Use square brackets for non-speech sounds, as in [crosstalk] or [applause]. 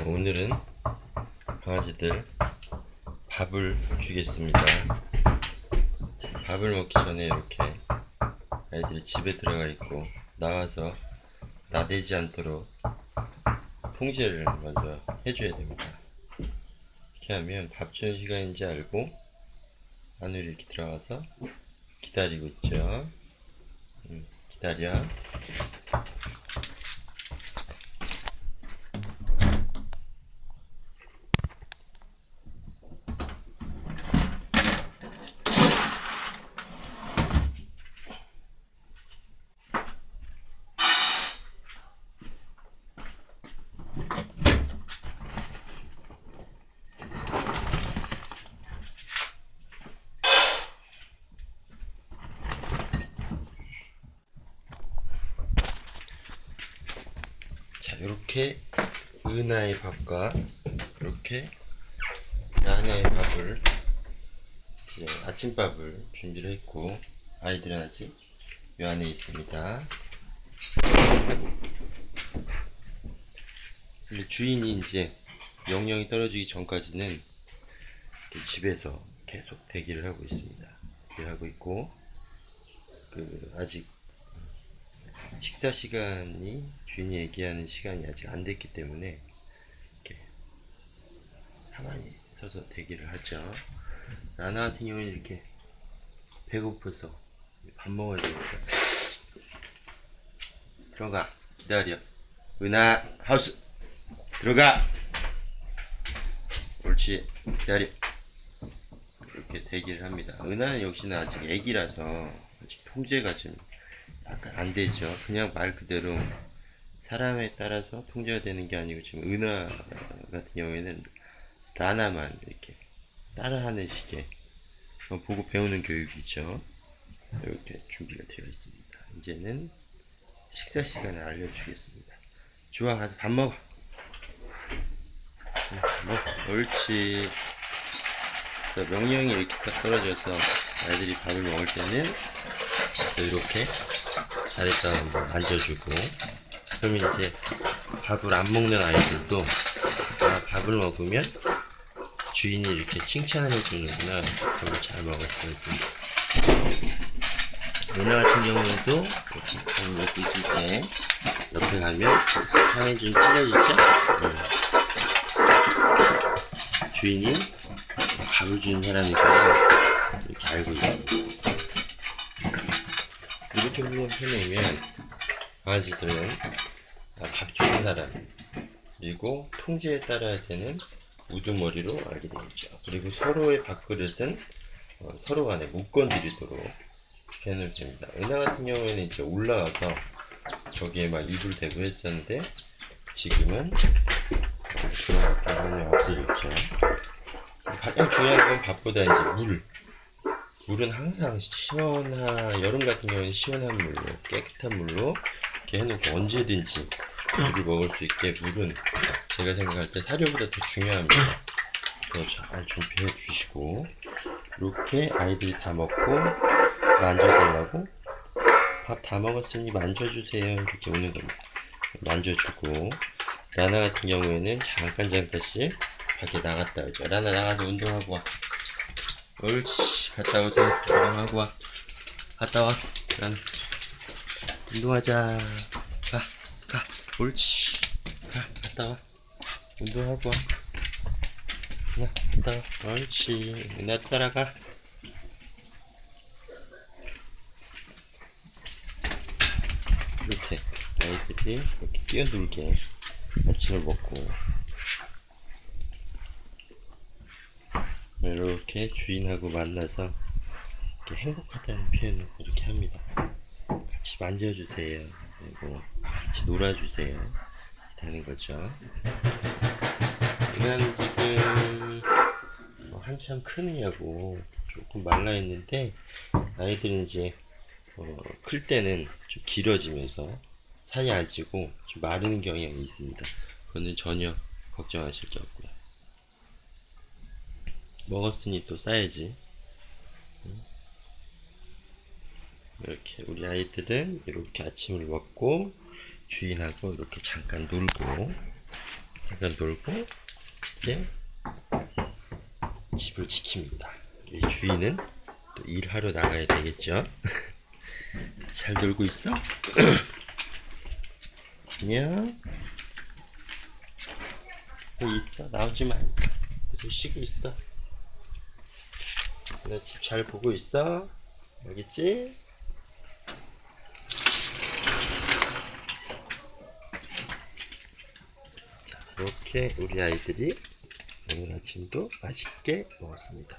오늘은 강아지들 밥을 주겠습니다. 밥을 먹기 전에 이렇게 아이들이 집에 들어가 있고 나와서 나대지 않도록 통제를 먼저 해줘야 됩니다. 이렇게 하면 밥 주는 시간인지 알고 안으로 이렇게 들어가서 기다리고 있죠. 음, 기다려. 자, 이렇게 은하의 밥과 이렇게 야나의 밥을 이제 아침밥을 준비를 했고 아이들은 아직 요 안에 있습니다. 주인이 이제 영영이 떨어지기 전까지는 집에서 계속 대기를 하고 있습니다. 대기를 하고 있고 그 아직 식사 시간이 주인이 얘기하는 시간이 아직 안 됐기 때문에 이렇게 가만히 서서 대기를 하죠. 나나 같은 경우는 이렇게 배고파서 밥 먹어야 되니까. 들어가. 기다려. 은하 하우스. 들어가. 옳지. 기다려. 이렇게 대기를 합니다. 은하는 역시나 아직 애기라서 아직 통제가 좀 안 되죠. 그냥 말 그대로 사람에 따라서 통제가 되는 게 아니고 지금 은하 같은 경우에는 라나만 이렇게 따라하는 식의 어, 보고 배우는 교육이죠. 이렇게 준비가 되어 있습니다. 이제는 식사 시간을 알려주겠습니다. 좋아, 가서 밥 먹어. 응, 먹어. 옳지. 자, 명령이 이렇게 딱 떨어져서 아이들이 밥을 먹을 때는 이렇게 잘했다 한번 앉아주고 그럼 이제 밥을 안 먹는 아이들도 아, 밥을 먹으면 주인이 이렇게 칭찬을 해주는구나 그걸 잘 먹을 수가 있습니다 누나 같은 경우에도 이렇게 밥 먹고 있을 때 옆에 가면 화면이 좀 찔러지죠? 네. 주인이 밥을 주는 사람이니까 이렇게 알고 있습니다 이렇게 한번 해놓으면 강아지들은 아, 밥 주는 사람 그리고 통제에 따라야 되는 우두머리로 알게 되겠죠. 그리고 서로의 밥그릇은 어, 서로 간에 못 건드리도록 해놓을 됩니다. 은하 같은 경우에는 이제 올라가서 저기에 막 이불 대고 했었는데 지금은 어, 그런 부분이 없어졌죠. 가장 중요한 건 밥보다 이제 물. 물은 항상 시원한 여름 같은 경우는 시원한 물로 깨끗한 물로 이렇게 해놓고 언제든지 물을 먹을 수 있게 물은 제가 생각할 때 사료보다 더 중요합니다. 그거 잘 준비해 주시고 이렇게 아이들이 다 먹고 만져달라고 밥 다 먹었으니 만져주세요 이렇게 오는 겁니다. 만져주고 라나 같은 경우에는 잠깐 잠깐씩 밖에 나갔다 오죠. 라나 나가서 운동하고 와. 옳지. 갔다 오세요 운동하고 와. 갔다 와. 난 운동하자. 가. 가. 옳지. 가. 갔다 와. 운동하고 와. 나, 갔다 와. 옳지. 나 따라가. 이렇게. 아이들이 이렇게 뛰어놀게. 아침을 먹고 이렇게 주인하고 만나서 이렇게 행복하다는 표현을 이렇게 합니다. 같이 만져주세요. 그리고 같이 놀아주세요. 하는 거죠. 이건 지금 뭐 한참 크느냐고 조금 말라있는데 아이들은 이제 어, 클 때는 좀 길어지면서 살이 안 찌고 좀 마르는 경향이 있습니다. 그거는 전혀 걱정하실 게 없고요. 먹었으니 또 싸야지. 응? 이렇게 우리 아이들은 이렇게 아침을 먹고 주인하고 이렇게 잠깐 놀고 잠깐 놀고 이제 집을 지킵니다. 이 주인은 또 일하러 나가야 되겠죠. [laughs] 잘 놀고 있어? [clears throat] 안녕. 여기 있어. 나오지 말고. 계속 쉬고 있어. 나 집 잘 보고 있어. 알겠지? 자, 이렇게 우리 아이들이 오늘 아침도 맛있게 먹었습니다.